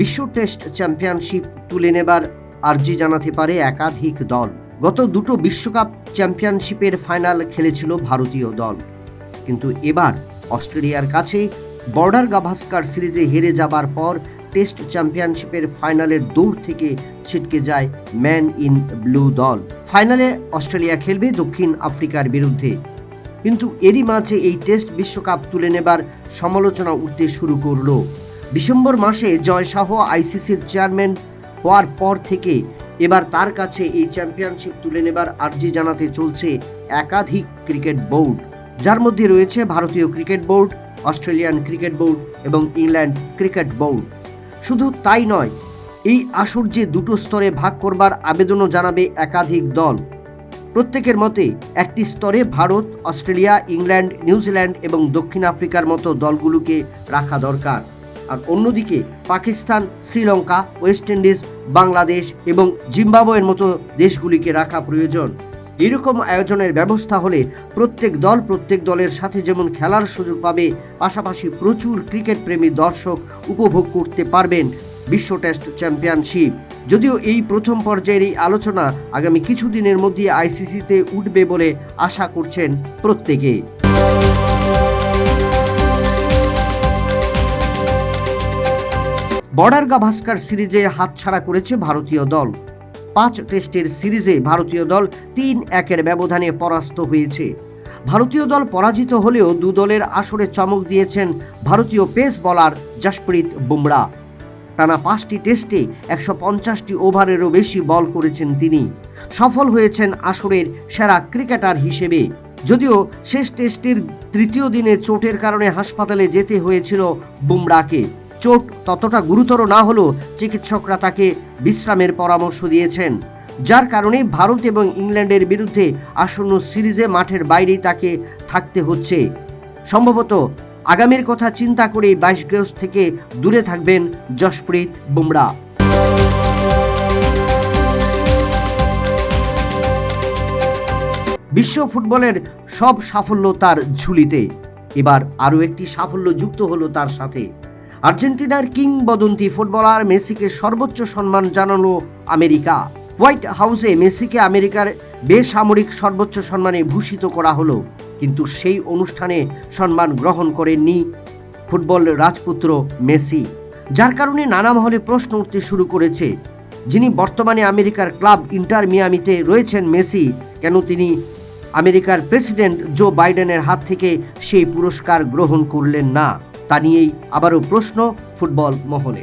বিশ্ব test championship তুলে নেবার আর্জি জানাতে পারে একাধিক দল। গত দুটো বিশ্বকাপ চ্যাম্পিয়নশিপের ফাইনাল খেলেছিল ভারতীয় দল। কিন্তু এবার অস্ট্রেলিয়ার কাছে বর্ডার গাভাস্কার সিরিজে হেরে যাবার পর টেস্ট চ্যাম্পিয়নশিপের ফাইনালের দৌড় থেকে ছিটকে যায় ম্যান ইন ব্লু দল। ফাইনালে অস্ট্রেলিয়া খেলবে দক্ষিণ আফ্রিকার বিরুদ্ধে। কিন্তু এরই মাঝে এই টেস্ট বিশ্বকাপ তুলে নেবার সমালোচনা উঠতে শুরু করল। ডিসেম্বর মাসে জয় শাহ আইসিসির চেয়ারম্যান হওয়ার পর থেকে এবার তার কাছে এই চ্যাম্পিয়নশিপ তুলে নেবার আর্জি জানাতে চলছে একাধিক ক্রিকেট বোর্ড। যার মধ্যে রয়েছে ভারতীয় cricket board, Australian cricket board এবং ইংল্যান্ড ক্রিকেট বোর্ড। শুধু তাই নয়, এই আসর যে দুটো স্তরে ভাগ করবার আবেদনও জানাবে একাধিক দল। প্রত্যেকের মতে, একটি স্তরে ভারত, অস্ট্রেলিয়া, ইংল্যান্ড, নিউজিল্যান্ড এবং দক্ষিণ আফ্রিকার মতো দলগুলোকে রাখা দরকার। আর অন্যদিকে পাকিস্তান, শ্রীলঙ্কা, ওয়েস্ট ইন্ডিজ, বাংলাদেশ এবং জিম্বাবুয়ের মতো দেশগুলিকে রাখা প্রয়োজন। এরকম আয়োজনের ব্যবস্থা হলে প্রত্যেক দল প্রত্যেক দলের সাথে যেমন খেলার সুযোগ পাবে, পাশাপাশি প্রচুর ক্রিকেট প্রেমী দর্শক উপভোগ করতে পারবেন বিশ্ব টেস্ট চ্যাম্পিয়নশিপ। যদিও এই প্রথম পর্যায়ের এই আলোচনা আগামী কিছুদিনের মধ্যে আইসিসিতে উঠবে বলে আশা করছেন প্রত্যেকে। বর্ডার গাভাস্কার সিরিজে হাতছাড়া করেছে ভারতীয় দল। পাঁচ টেস্টের সিরিজে ভারতীয় দল তিন একের ব্যবধানে পরাস্ত হয়েছে। ভারতীয় দল পরাজিত হলেও দু দলের আসরে চমক দিয়েছেন ভারতীয় পেস বলার জশপ্রীত বুমরা। টানা পাঁচটি টেস্টে একশো পঞ্চাশটি ওভারেরও বেশি বল করেছেন তিনি। সফল হয়েছেন আসরের সেরা ক্রিকেটার হিসেবে। যদিও শেষ টেস্টের তৃতীয় দিনে চোটের কারণে হাসপাতালে যেতে হয়েছিল বুমরাকে। চোট ততটা গুরুতর না হলেও চিকিৎসকরা তাকে বিশ্রামের পরামর্শ দিয়েছেন। যার কারণে ভারত এবং ইংল্যান্ডের বিরুদ্ধে আসন্ন সিরিজে মাঠের বাইরেই তাকে থাকতে হচ্ছে। সম্ভবত আগামীর কথা চিন্তা করেই বাইশ গ্রেস থেকে দূরে থাকবেন যশপ্রীত বুমরা। বিশ্ব ফুটবলের সব সাফল্য তার ঝুলিতে। এবার আরও একটি সাফল্য যুক্ত হলো তার সাথে। আর্জেন্টিনার কিংবদন্তি ফুটবলার মেসিকে সর্বোচ্চ সম্মান জানালো আমেরিকা। হোয়াইট হাউসে মেসিকে আমেরিকার বেসামরিক সর্বোচ্চ সম্মানে ভূষিত করা হলো, কিন্তু সেই অনুষ্ঠানে সম্মান গ্রহণ করেননি ফুটবল রাজপুত্র মেসি। যার কারণে নানা মহলে প্রশ্ন উঠতে শুরু করেছে, যিনি বর্তমানে আমেরিকার ক্লাব ইন্টার মিয়ামিতে রয়েছেন মেসি, কেন তিনি আমেরিকার প্রেসিডেন্ট জো বাইডেনের হাত থেকে সেই পুরস্কার গ্রহণ করলেন না। তা নিয়েই আবারও প্রশ্ন ফুটবল মহলে।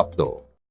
up though.